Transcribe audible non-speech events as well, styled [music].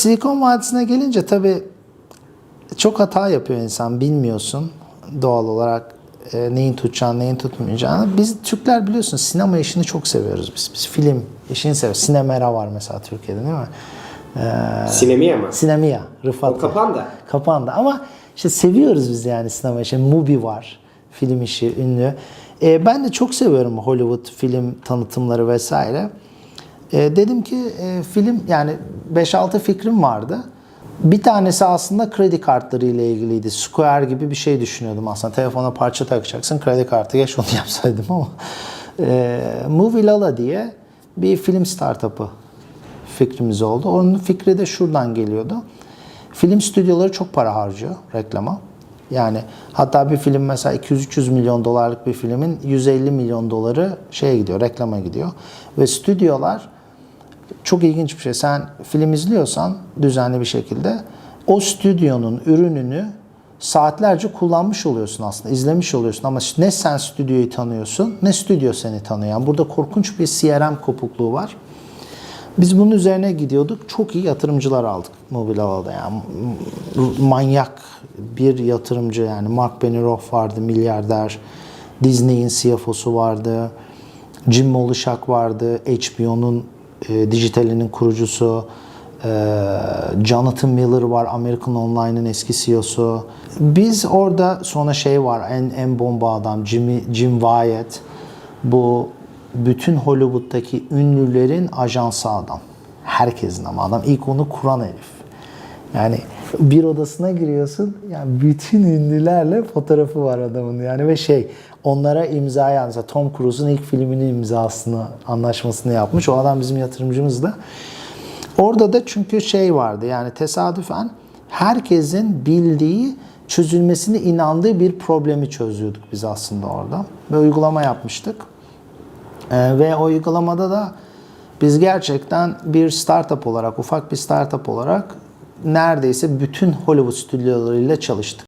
Silikon Vadisi'ne gelince tabii çok hata yapıyor insan bilmiyorsun doğal olarak e, neyin tutacağını neyin tutmayacağını. Biz Türkler biliyorsun sinema işini çok seviyoruz biz. Biz film işini seviyoruz. Sinemera var mesela Türkiye'de değil mi? Ee, Sinemiye mi? Sinemia, Rıfat. O kapandı. Kapandı ama işte seviyoruz biz yani sinema işi. Mubi var, film işi ünlü. Ee, ben de çok seviyorum Hollywood film tanıtımları vesaire. Ee, dedim ki e, film yani 5-6 fikrim vardı. Bir tanesi aslında kredi kartları ile ilgiliydi. Square gibi bir şey düşünüyordum aslında. Telefona parça takacaksın, kredi kartı geç onu [laughs] yapsaydım ama. E, Movie Lala diye bir film startup'ı fikrimiz oldu. Onun fikri de şuradan geliyordu. Film stüdyoları çok para harcıyor reklama. Yani hatta bir film mesela 200-300 milyon dolarlık bir filmin 150 milyon doları şeye gidiyor, reklama gidiyor. Ve stüdyolar çok ilginç bir şey. Sen film izliyorsan düzenli bir şekilde o stüdyonun ürününü saatlerce kullanmış oluyorsun aslında, izlemiş oluyorsun ama ne sen stüdyoyu tanıyorsun ne stüdyo seni tanıyor. Yani burada korkunç bir CRM kopukluğu var. Biz bunun üzerine gidiyorduk. Çok iyi yatırımcılar aldık mobil alanda. Yani manyak bir yatırımcı yani Mark Benioff vardı milyarder. Disney'in CFO'su vardı. Jim Molishak vardı. HBO'nun e, dijitalinin kurucusu. E, Jonathan Miller var. American Online'ın eski CEO'su. Biz orada sonra şey var. En en bomba adam Jimmy, Jim Wyatt. Bu bütün Hollywood'daki ünlülerin ajansı adam. Herkesin ama adam ilk onu kuran herif. Yani bir odasına giriyorsun yani bütün ünlülerle fotoğrafı var adamın yani ve şey onlara imza mesela Tom Cruise'un ilk filminin imzasını anlaşmasını yapmış. O adam bizim yatırımcımız da. Orada da çünkü şey vardı yani tesadüfen herkesin bildiği çözülmesine inandığı bir problemi çözüyorduk biz aslında orada. Ve uygulama yapmıştık. Ee, ve o uygulamada da biz gerçekten bir startup olarak, ufak bir startup olarak neredeyse bütün Hollywood stüdyolarıyla çalıştık.